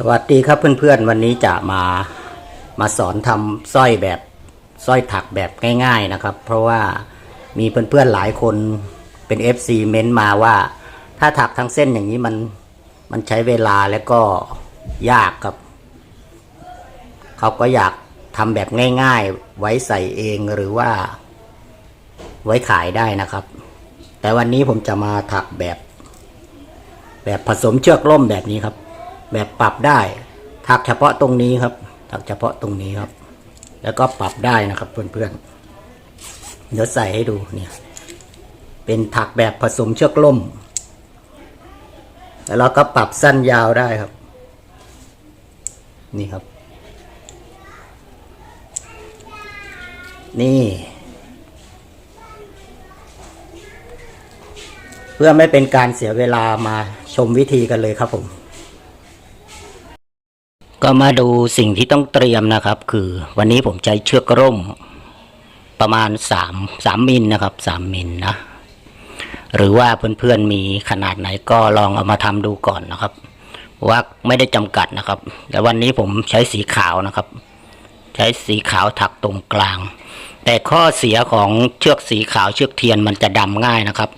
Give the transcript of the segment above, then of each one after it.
สวัสดีครับเพื่อนๆ วันนี้จะมามาสอนทำสร้อยแบบสร้อยถักแบบง่าย ๆนะครับ เพราะว่ามีเพื่อนๆหลายคนเป็น FC เม้นมาว่า ถ้าถักทั้งเส้นอย่างนี้มันมันใช้เวลาและก็ยากครับเขาก็อยากทำแบบง่าย ๆ ไว้ใส่เองหรือว่า ไว้ขายได้นะครับ แต่วันนี้ผมจะมาถักแบบ แบบผสมเชือกล่มแบบนี้ครับ แบบปรับได้ถักเฉพาะตรงนี้ครับ ถักเฉพาะตรงนี้ครับ แล้วก็ปรับได้นะครับเพื่อนๆ เดี๋ยวใส่ให้ดูเนี่ย เป็นถักแบบผสมเชือกล่ม แล้วเราก็ปรับสั้นยาวได้ครับ นี่ครับ นี่ เพื่อไม่เป็นการเสียเวลามาชมวิธีกันเลยครับผม ก็มาดูสิ่งที่ต้องเตรียมนะครับ คือวันนี้ผมใช้เชือกร่ม ประมาณสามสามมิลนะครับสามมิลนะ หรือว่าเพื่อนๆมีขนาดไหนก็ลองเอามาทำดูก่อนนะครับ ว่าไม่ได้จำกัดนะครับ แต่วันนี้ผมใช้สีขาวนะครับ ใช้สีขาวถักตรงกลาง แต่ข้อเสียของเชือกสีขาวเชือกเทียนมันจะดำง่ายนะครับ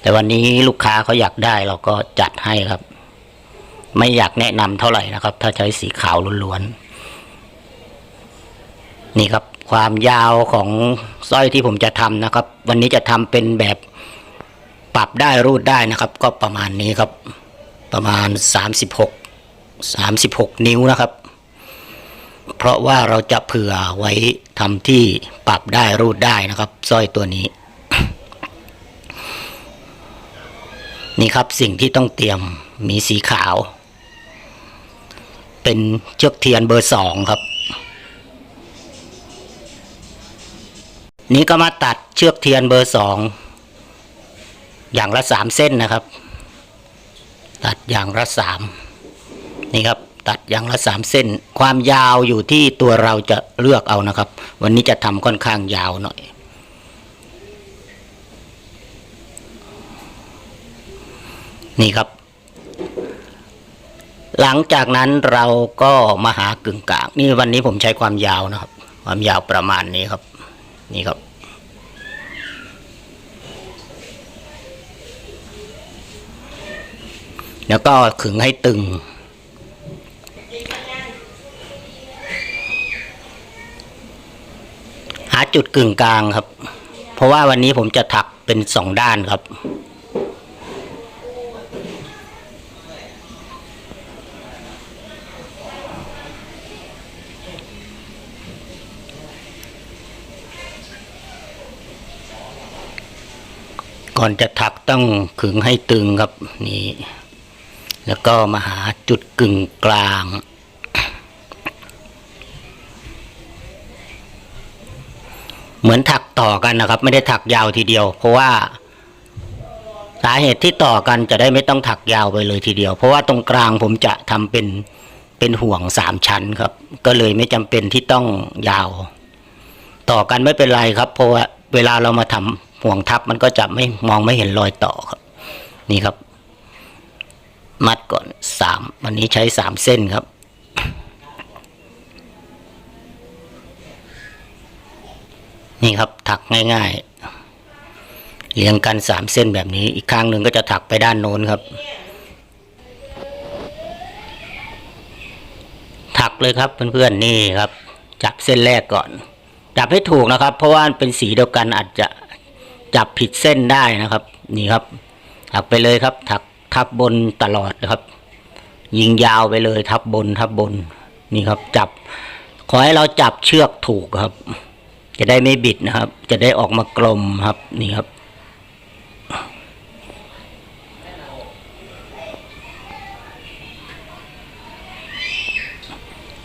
แต่วันนี้ลูกค้าเขาอยากได้เราก็จัดให้ครับ ไม่อยากแนะนำเท่าไหร่นะครับ ถ้าใช้สีขาวล้วนๆนี่ครับความยาวของสร้อยที่ผมจะทำนะครับ วันนี้จะทำเป็นแบบปรับได้รูดได้นะครับ ก็ประมาณนี้ครับ ประมาณสามสิบหกสามสิบหกนิ้วนะครับ เพราะว่าเราจะเผื่อไว้ทำที่ปรับได้รูดได้นะครับสร้อยตัวนี้ นี่ครับสิ่งที่ต้องเตรียมมีสีขาว เป็นเชือกเทียนเบอร์สองครับ นี่ก็มาตัดเชือกเทียนเบอร์สองอย่างละสามเส้นนะครับ ตัดอย่างละสามนี่ครับตัดอย่างละสามเส้น ความยาวอยู่ที่ตัวเราจะเลือกเอานะครับ วันนี้จะทำค่อนข้างยาวหน่อย นี่ครับ หลังจากนั้นเราก็มาหากึ่งกลาง นี่วันนี้ผมใช้ความยาวนะครับ ความยาวประมาณนี้ครับ นี่ครับ แล้วก็ขึงให้ตึง หาจุดกึ่งกลางครับ เพราะว่าวันนี้ผมจะถักเป็นสองด้านครับ ก่อนจะถักต้องขึงให้ตึงครับนี่แล้วก็มาหาจุดกึ่งกลาง เหมือนถักต่อกันนะครับ ไม่ได้ถักยาวทีเดียว เพราะว่าสาเหตุที่ต่อกันจะได้ไม่ต้องถักยาวไปเลยทีเดียว เพราะว่าตรงกลางผมจะทำเป็นเป็นห่วงสามชั้นครับ ก็เลยไม่จำเป็นที่ต้องยาว ต่อกันไม่เป็นไรครับ เพราะว่าเวลาเรามาทำ ห่วงทับมันก็จะไม่มองไม่เห็นรอยต่อครับ นี่ครับ มัดก่อนสามวันนี้ใช้สามเส้นครับนี่ครับถักง่ายๆ เรียงกันสามเส้นแบบนี้ อีกข้างหนึ่งก็จะถักไปด้านโน้นครับ ถักเลยครับเพื่อนๆนี่ครับ จับเส้นแรกก่อน จับให้ถูกนะครับ เพราะว่าเป็นสีเดียวกันอาจจะ จับผิดเส้นได้นะครับ นี่ครับ ถักไปเลยครับ ถักทับบนตลอดนะครับ ยิงยาวไปเลยทับบนทับบน นี่ครับ จับ ขอให้เราจับเชือกถูกครับ จะได้ไม่บิดนะครับ จะได้ออกมากลมครับ นี่ครับ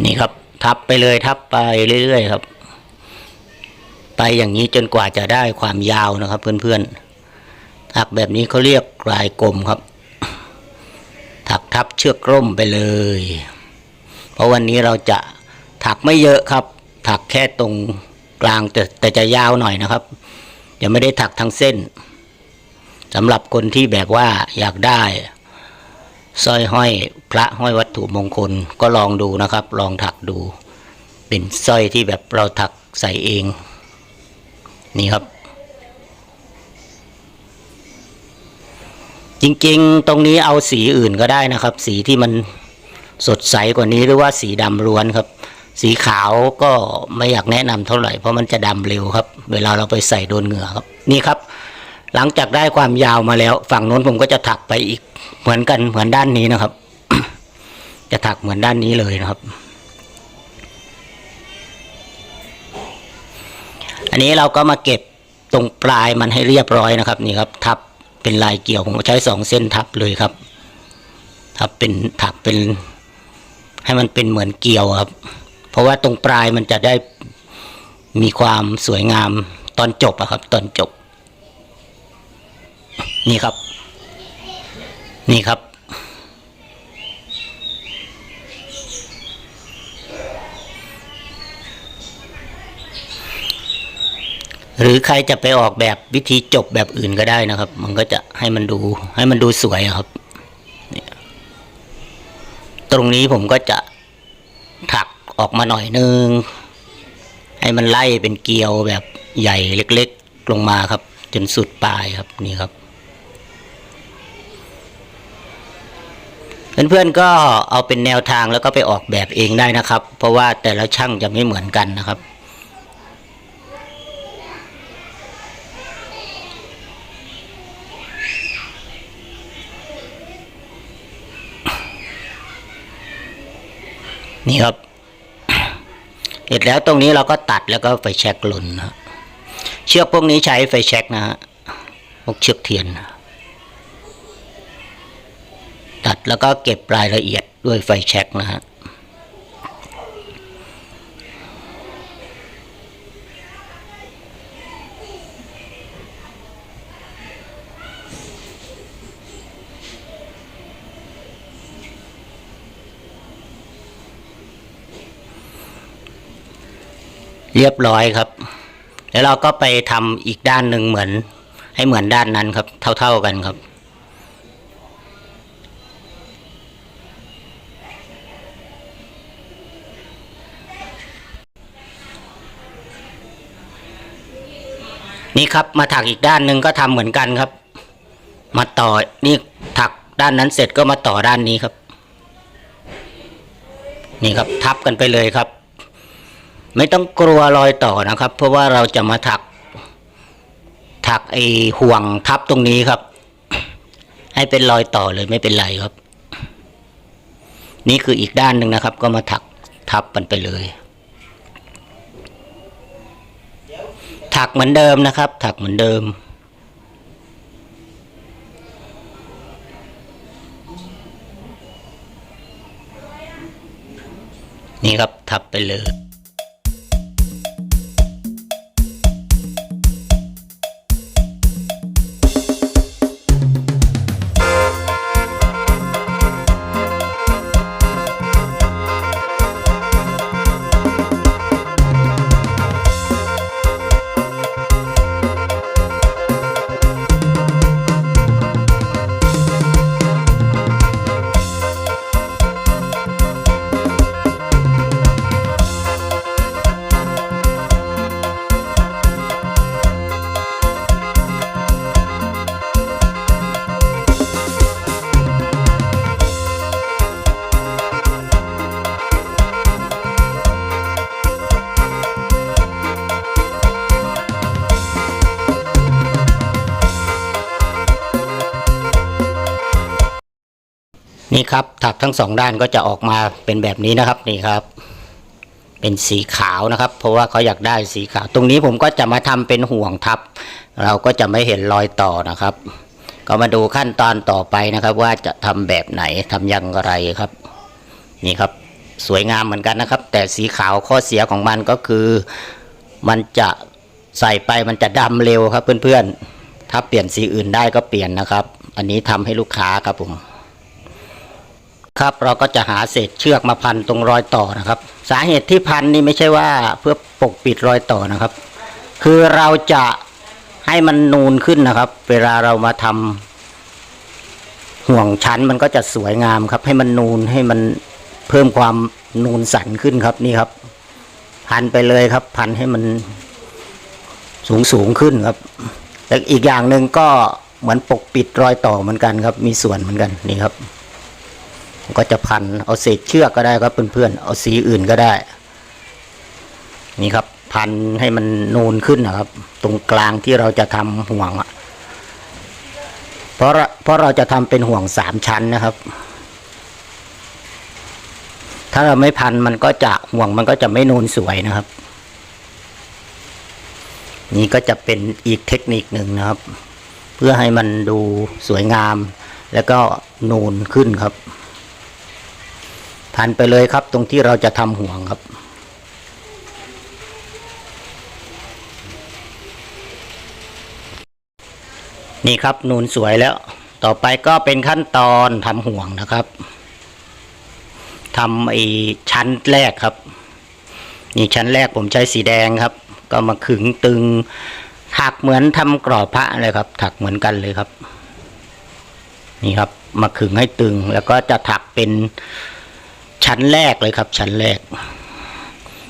นี่ครับ ทับไปเลยทับไปเรื่อยๆครับ ไปอย่างนี้จนกว่าจะได้ความยาวนะครับ เพื่อนๆถักแบบนี้เขาเรียกลายกลมครับ ถักทับเชือกร่มไปเลย เพราะวันนี้เราจะถักไม่เยอะครับ ถักแค่ตรงกลางแต่แต่จะยาวหน่อยนะครับยังไม่ได้ถักทั้งเส้นสำหรับคนที่แบบว่าอยากได้สร้อยห้อยพระห้อยวัตถุมงคลก็ลองดูนะครับ ลองถักดู เป็นสร้อยที่แบบเราถักใส่เอง นี่ครับ จริงๆ ตรงนี้เอาสีอื่นก็ได้นะครับ สีที่มันสดใสกว่านี้หรือว่าสีดำล้วนครับ สีขาวก็ไม่อยากแนะนำเท่าไหร่เพราะมันจะดำเร็วครับ เวลาเราไปใส่โดนเหงื่อครับ นี่ครับ หลังจากได้ความยาวมาแล้ว ฝั่งโน้นผมก็จะถักไปอีกเหมือนกันเหมือนด้านนี้นะครับ จะถักเหมือนด้านนี้เลยนะครับ อันนี้เราก็มาเก็บตรงปลายมันให้เรียบร้อยนะครับนี่ครับ ทับเป็นลายเกี่ยวผมใช้สองเส้นทับเลยครับ ทับเป็นถักเป็น ให้มันเป็นเหมือนเกี่ยวครับ เพราะว่าตรงปลายมันจะได้มีความสวยงามตอนจบอะครับ ตอนจบ นี่ครับ นี่ครับ หรือใครจะไปออกแบบวิธีจบแบบอื่นก็ได้นะครับ มันก็จะให้มันดูให้มันดูสวยครับ ตรงนี้ผมก็จะถักออกมาหน่อยนึง ให้มันไล่เป็นเกลียวแบบใหญ่เล็ก ๆ ลงมาครับ จนสุดปลายครับนี่ครับ เพื่อนๆก็เอาเป็นแนวทางแล้วก็ไปออกแบบเองได้นะครับ เพราะว่าแต่ละช่างจะไม่เหมือนกันนะครับ นี่ครับเสร็จแล้วตรงนี้เราก็ตัดแล้วก็ไฟแช็กหล่นนะฮะเชือกพวกนี้ใช้ไฟแช็กนะฮะพวกเชือกเทียนนะตัดแล้วก็เก็บรายละเอียดด้วยไฟแช็กนะฮะ เรียบร้อยครับ แล้วเราก็ไปทำอีกด้านหนึ่งเหมือน ให้เหมือนด้านนั้นครับ เท่า ๆกันครับนี่ครับมาถักอีกด้านหนึ่งก็ทำเหมือนกันครับ มาต่อนี่ถักด้านนั้นเสร็จก็มาต่อด้านนี้ครับ นี่ครับทับกันไปเลยครับ ไม่ต้องกลัวรอยต่อนะครับ เพราะว่าเราจะมาถัก ถักไอห่วงทับตรงนี้ครับ ให้เป็นรอยต่อเลยไม่เป็นไรครับ นี่คืออีกด้านหนึ่งนะครับ ก็มาถักทับมันไปเลย ถักเหมือนเดิมนะครับ ถักเหมือนเดิมนี่ครับทับไปเลย นี่ครับถักทั้งสองด้านก็จะออกมาเป็นแบบนี้นะครับนี่ครับ เป็นสีขาวนะครับ เพราะว่าเขาอยากได้สีขาว ตรงนี้ผมก็จะมาทำเป็นห่วงทับ เราก็จะไม่เห็นรอยต่อนะครับ ก็มาดูขั้นตอนต่อไปนะครับ ว่าจะทำแบบไหนทำอย่างไรครับ นี่ครับสวยงามเหมือนกันนะครับ แต่สีขาวข้อเสียของมันก็คือ มันจะใส่ไปมันจะดำเร็วครับเพื่อนๆถ้าเปลี่ยนสีอื่นได้ก็เปลี่ยนนะครับ อันนี้ทำให้ลูกค้าครับผม ครับเราก็จะหาเศษเชือกมาพันตรงรอยต่อนะครับ สาเหตุที่พันนี่ไม่ใช่ว่าเพื่อปกปิดรอยต่อนะครับ คือเราจะให้มันนูนขึ้นนะครับ เวลาเรามาทห่วงชั้นมันก็จะสวยงามครับ ให้มันนูนให้มันเพิ่มความนูนสันขึ้นครับนี่ครับ พันไปเลยครับ พันให้มันสูงสูงขึ้นครับแต่อีกอย่างหนึ่งก็เหมือนปกปิดรอยต่อเหมือนกันครับ มีส่วนเหมือนกันนี่ครับ ก็จะพันเอาเศษเชือกก็ได้ครับเพื่อนๆเอาสีอื่นก็ได้ นี่ครับพันให้มันนูนขึ้นนะครับ ตรงกลางที่เราจะทำห่วงเพราะเพราะเราจะทำเป็นห่วงสามชั้นนะครับ ถ้าเราไม่พันมันก็จะห่วงมันก็จะไม่นูนสวยนะครับ นี่ก็จะเป็นอีกเทคนิคหนึ่งนะครับ เพื่อให้มันดูสวยงามแล้วก็นูนขึ้นครับ พันไปเลยครับ ตรงที่เราจะทำห่วงครับ นี่ครับนูนสวยแล้ว ต่อไปก็เป็นขั้นตอนทำห่วงนะครับทำไอ้ชั้นแรกครับ นี่ชั้นแรกผมใช้สีแดงครับ ก็มาขึงตึงถักเหมือนทำกรอบพระเลยครับ ถักเหมือนกันเลยครับ นี่ครับ มาขึงให้ตึงแล้วก็จะถักเป็น ชั้นแรกเลยครับ ชั้นแรก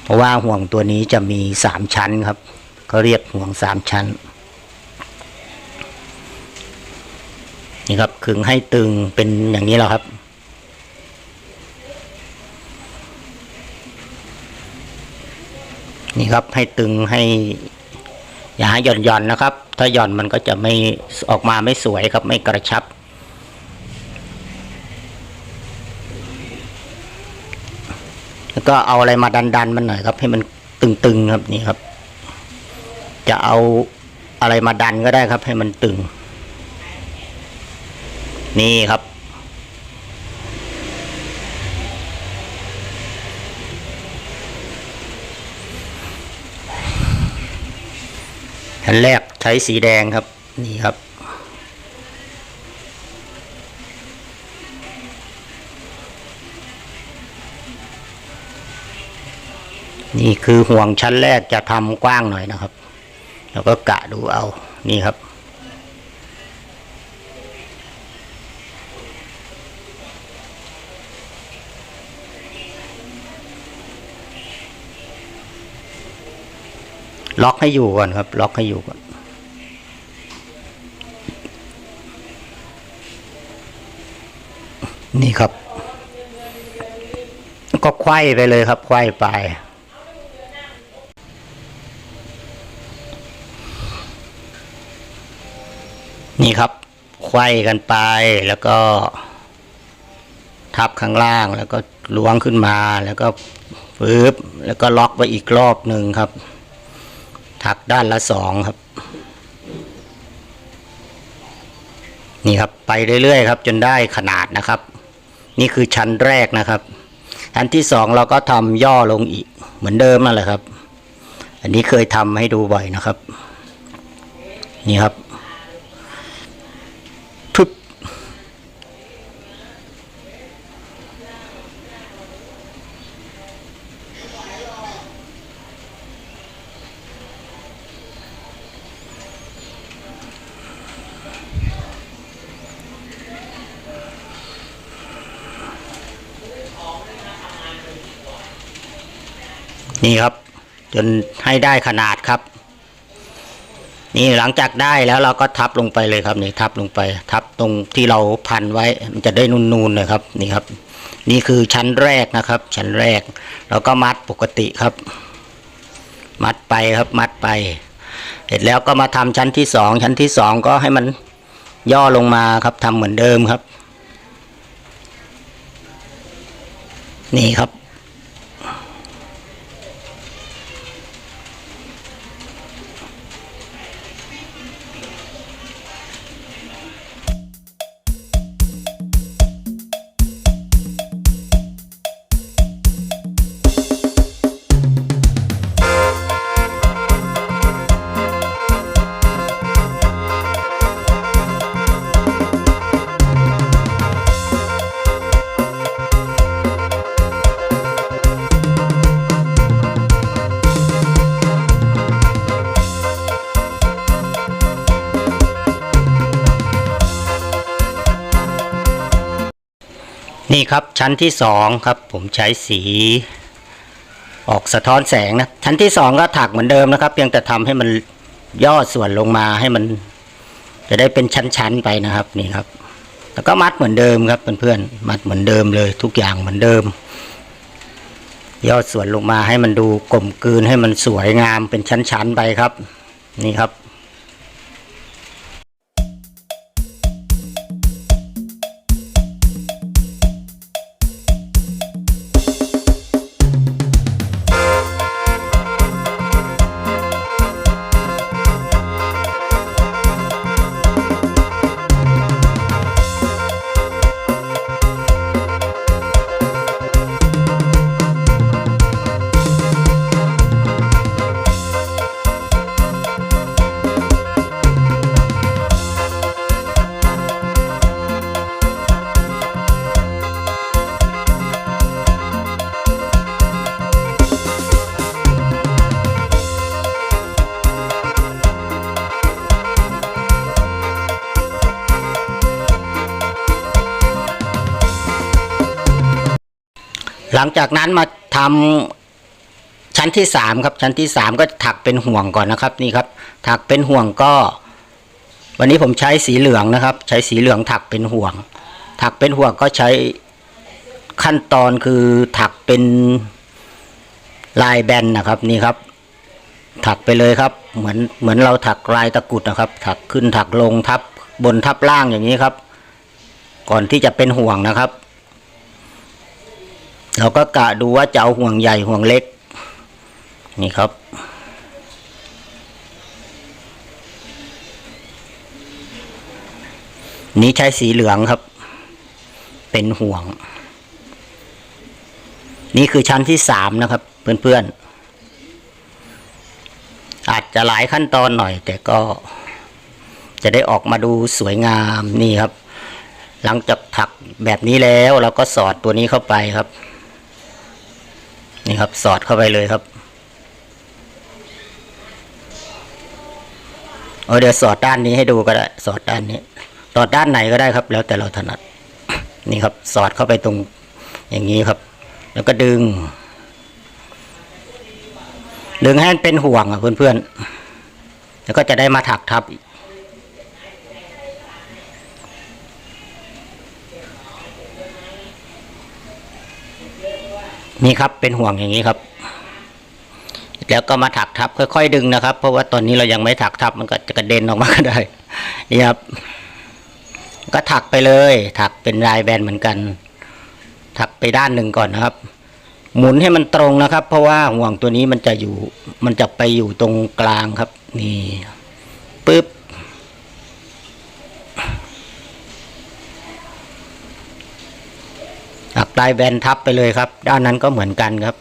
เพราะว่าห่วงตัวนี้จะมีสามชั้นครับเขาเรียกห่วงสามชั้น นี่ครับขึงให้ตึงเป็นอย่างนี้แล้วครับ นี่ครับให้ตึงให้ อย่าให้ย่อนหย่อนๆนะครับ ถ้าหย่อนมันก็จะไม่ออกมาไม่สวยครับ ไม่กระชับ แล้วก็เอาอะไรมาดันดันๆมันหน่อยครับ ให้มันตึงๆครับนี่ครับ จะเอาอะไรมาดันก็ได้ครับ ให้มันตึง นี่ครับ อันแรกใช้สีแดงครับ นี่ครับ นี่คือห่วงชั้นแรกจะทำกว้างหน่อยนะครับ แล้วก็กะดูเอานี่ครับ ล็อกให้อยู่ก่อนครับ ล็อกให้อยู่ก่อนนี่ครับ ก็ไขว้ไปเลยครับไขว้ไป นี่ครับไขว้กันไปแล้วก็ทับข้างล่างแล้วก็ล้วงขึ้นมาแล้วก็ปึ๊บแล้วก็ล็อกไว้อีกรอบหนึ่งครับ ถักด้านละสองครับ นี่ครับไปเรื่อยๆครับ จนได้ขนาดนะครับ นี่คือชั้นแรกนะครับชั้นที่สองเราก็ทำย่อลงอีกเหมือนเดิมนั่นแหละครับ อันนี้เคยทำให้ดูบ่อยนะครับ นี่ครับพึบ นี่ครับ จนให้ได้ขนาดครับ นี่หลังจากได้แล้วเราก็ทับลงไปเลยครับนี่ทับลงไป ทับตรงที่เราพันไว้มันจะได้นูนๆเลยครับนี่ครับ นี่คือชั้นแรกนะครับ ชั้นแรกแล้วก็มัดปกติครับ มัดไปครับมัดไป เสร็จแล้วก็มาทำชั้นที่สองชั้นที่สองก็ให้มันย่อลงมาครับทำเหมือนเดิมครับ นี่ครับ นี่ครับชั้นที่สองครับ ผมใช้สี ออกสะท้อนแสงนะ ชั้นที่สองก็ถักเหมือนเดิมนะครับ เพียงแต่ทำให้มันย่อส่วนลงมาให้มัน จะได้เป็นชั้นๆไปนะครับนี่ครับ แล้วก็มัดเหมือนเดิมครับเพื่อนๆมัดเหมือนเดิมเลย ทุกอย่างเหมือนเดิม ย่อส่วนลงมาให้มันดูกลมกลืนให้มันสวยงามเป็นชั้นๆไปครับ นี่ครับ หลังจากนั้นมาทำชั้นที่สามครับ ชั้นที่สามก็ถักเป็นห่วงก่อนนะครับ นี่ครับ ถักเป็นห่วงก็ วันนี้ผมใช้สีเหลืองนะครับ ใช้สีเหลืองถักเป็นห่วง ถักเป็นห่วงก็ใช้ขั้นตอนคือถักเป็นลายแบนนะครับนี่ครับ ถักไปเลยครับ เหมือนเหมือนเราถักลายตะกุดนะครับ ถักขึ้นถักลงทับบนทับล่างอย่างนี้ครับ ก่อนที่จะเป็นห่วงนะครับ เราก็กะดูว่าจะเอาห่วงใหญ่ห่วงเล็ก นี่ครับ นี้ใช้สีเหลืองครับ เป็นห่วง นี่คือชั้นที่สามนะครับ เพื่อนๆ อาจจะหลายขั้นตอนหน่อย แต่ก็จะได้ออกมาดูสวยงามนี่ครับ หลังจากถักแบบนี้แล้วเราก็สอดตัวนี้เข้าไปครับ นี่ครับ สอดเข้าไปเลยครับเอาเดี๋ยวสอดด้านนี้ให้ดูก็ได้ สอดด้านนี้สอดด้านไหนก็ได้ครับ แล้วแต่เราถนัด นี่ครับ สอดเข้าไปตรงอย่างนี้ครับ แล้วก็ดึง ดึงให้มันเป็นห่วงอะเพื่อนๆแล้วก็จะได้มาถักทับอีก นี่ครับเป็นห่วงอย่างนี้ครับ แล้วก็มาถักทับค่อยๆดึงนะครับ เพราะว่าตอนนี้เรายังไม่ถักทับมันก็จะกระเด็นออกมาก็ได้นี่ครับ ก็ถักไปเลย ถักเป็นลายแบนเหมือนกัน ถักไปด้านหนึ่งก่อนนะครับ หมุนให้มันตรงนะครับ เพราะว่าห่วงตัวนี้มันจะอยู่ มันจะไปอยู่ตรงกลางครับ นี่ปึ๊บ ถัก ลายแบนทับไปเลยครับ ด้านนั้นก็เหมือนกันครับ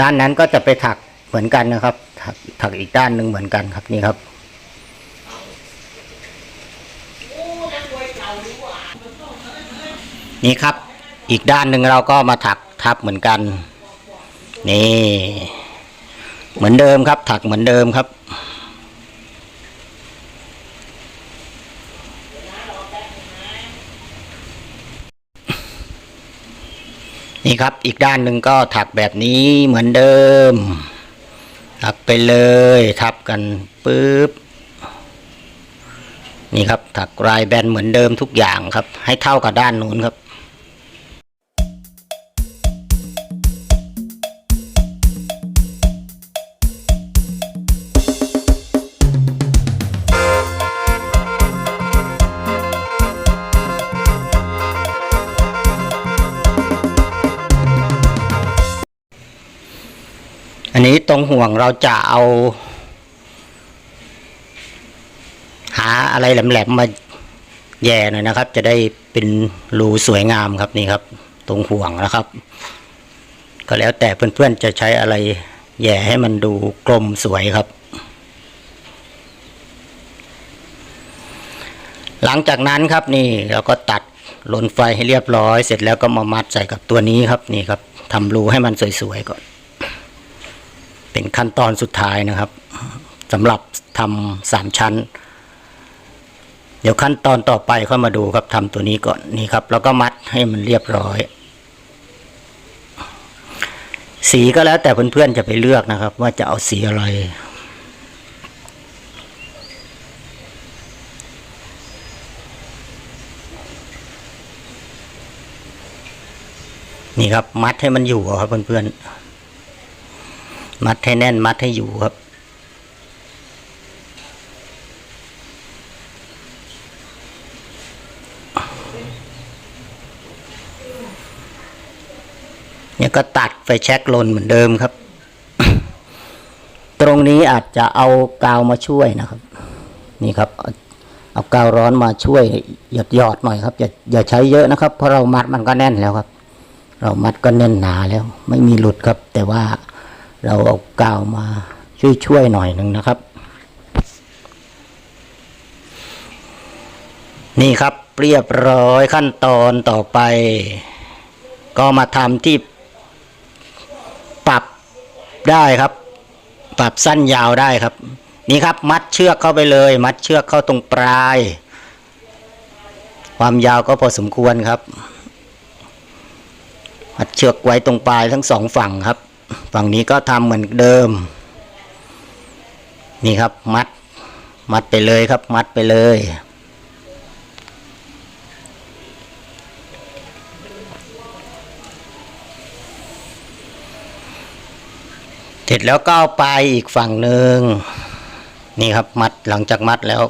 ด้านนั้นก็จะไปถักเหมือนกันนะครับถักถักอีกด้านหนึ่งเหมือนกันครับนี่ครับนี่ครับ อีกด้านหนึ่งเราก็มาถักทับเหมือนกัน นี่ เหมือนเดิมครับ ถักเหมือนเดิมครับ นี่ครับอีกด้านหนึ่งก็ถักแบบนี้เหมือนเดิม ถักไปเลยทับกันปุ๊บนี่ครับถักลายแบนเหมือนเดิมทุกอย่างครับ ให้เท่ากับด้านนู้นครับ ห่วงเราจะเอา หาอะไรแหลมๆมาแย่หน่อยนะครับ จะได้เป็นรูสวยงามครับนี่ครับ ตรงห่วงนะครับ ก็แล้วแต่เพื่อนๆจะใช้อะไรแย่ให้มันดูกลมสวยครับ หลังจากนั้นครับนี่เราก็ตัดลนไฟให้เรียบร้อย เสร็จแล้วก็มามัดใส่กับตัวนี้ครับนี่ครับทำรูให้มันสวยๆก่อน เป็นขั้นตอนสุดท้ายนะครับสำหรับทำสามชั้น เดี๋ยวขั้นตอนต่อไปค่อยมาดูครับทำตัวนี้ก่อนนี่ครับ แล้วก็มัดให้มันเรียบร้อย สีก็แล้วแต่เพื่อนๆจะไปเลือกนะครับ ว่าจะเอาสีอะไรนี่ครับ มัดให้มันอยู่ครับเพื่อนๆ มัดให้แน่นมัดให้อยู่ครับ เนี่ยก็ตัดไฟแช็กลนเหมือนเดิมครับ ตรงนี้อาจจะเอากาวมาช่วยนะครับ นี่ครับ เอากาวร้อนมาช่วยหยดหยอดหน่อยครับ อย่าอย่าใช้เยอะนะครับ เพราะเรามัดมันก็แน่นแล้วครับ เรามัดก็แน่นหนาแล้ว ไม่มีหลุดครับ แต่ว่า เราเอากาวมาช่วยช่วยๆหน่อยหนึ่งนะครับ นี่ครับเรียบร้อยขั้นตอนต่อไป ก็มาทำที่ปรับได้ครับ ปรับสั้นยาวได้ครับ นี่ครับมัดเชือกเข้าไปเลย มัดเชือกเข้าตรงปลาย ความยาวก็พอสมควรครับ มัดเชือกไว้ตรงปลายทั้งสองฝั่งครับ ฝั่งนี้ก็ทำเหมือนเดิม นี่ครับมัด มัดไปเลยครับ มัดไปเลย เสร็จแล้วก็เอาไปอีกฝั่งหนึ่งนี่ครับมัดหลังจากมัดแล้ว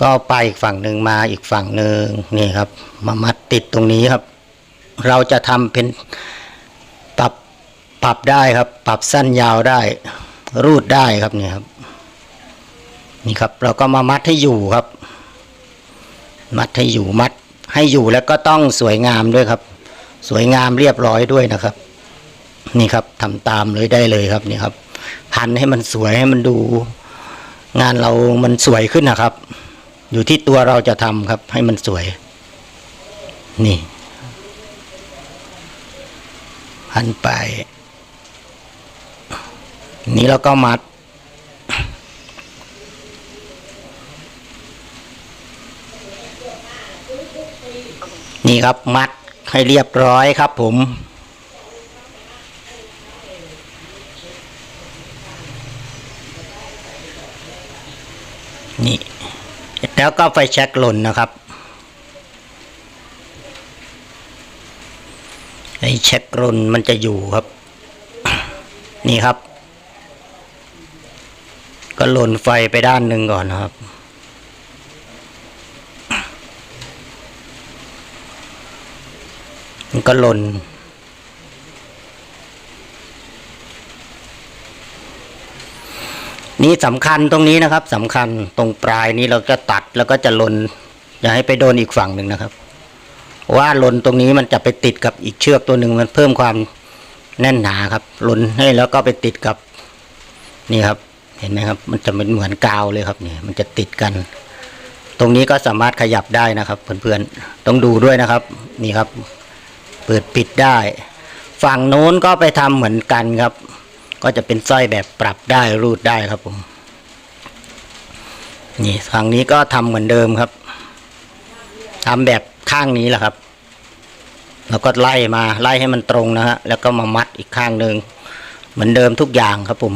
ก็ไปอีกฝั่งหนึ่งมาอีกฝั่งหนึ่งนี่ครับ มามัดติดตรงนี้ครับ เราจะทำเป็นปรับปรับได้ครับ ปรับสั้นยาวได้ รูดได้ครับนี่ครับ นี่ครับ เราก็มามัดให้อยู่ครับ มัดให้อยู่มัด ให้อยู่แล้วก็ต้องสวยงามด้วยครับ สวยงามเรียบร้อยด้วยนะครับ นี่ครับทำตามเลยได้เลยครับนี่ครับพันให้มันสวยให้มันดู งานเรามันสวยขึ้นนะครับ อยู่ที่ตัวเราจะทำครับ ให้มันสวย นี่ พันไป นี้เราก็มัด นี่ครับมัดให้เรียบร้อยครับผมนี่แล้วก็ไฟแช็กหล่นนะครับ ไอ้เช็คหล่นมันจะอยู่ครับ นี่ครับ ก็หล่นไฟไปด้านหนึ่งก่อนครับ มันก็หล่นนี่สำคัญตรงนี้นะครับสำคัญตรงปลายนี้เราจะตัดแล้วก็จะหล่นอย่าให้ไปโดนอีกฝั่งหนึ่งนะครับ ว่าหลนตรงนี้มันจะไปติดกับอีกเชือกตัวหนึ่งมันเพิ่มความแน่นหนาครับหลนให้แล้วก็ไปติดกับนี่ครับ เห็นไหมครับ มันจะเป็นเหมือนกาวเลยครับนี่มันจะติดกัน ตรงนี้ก็สามารถขยับได้นะครับเพื่อนๆต้องดูด้วยนะครับนี่ครับ เปิดปิดได้ ฝั่งโน้นก็ไปทำเหมือนกันครับ ก็จะเป็นสร้อยแบบปรับได้รูดได้ครับผมนี่ฝั่งนี้ก็ทำเหมือนเดิมครับทำแบบข้างนี้แหละครับ แล้วก็ไล่มาไล่ให้มันตรงนะฮะแล้วก็มามัดอีกข้างหนึ่งเหมือนเดิมทุกอย่างครับผม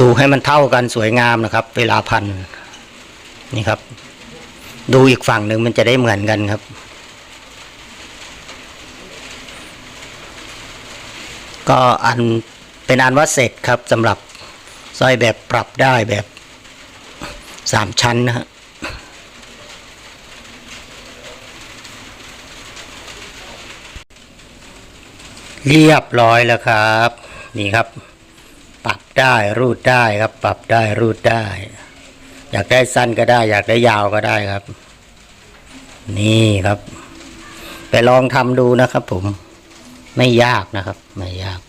ดูให้มันเท่ากันสวยงามนะครับ เวลาพันนี่ครับ ดูอีกฝั่งหนึ่งมันจะได้เหมือนกันครับ ก็อันเป็นอันว่าเสร็จครับสำหรับสร้อยแบบปรับได้แบบ สามชั้นนะฮะเรียบร้อยแล้วครับ นี่ครับ ปรับได้รูดได้ครับ ปรับได้รูดได้ อยากได้สั้นก็ได้ อยากได้ยาวก็ได้ครับ นี่ครับ ไปลองทำดูนะครับผมไม่ยากนะครับ ไม่ยาก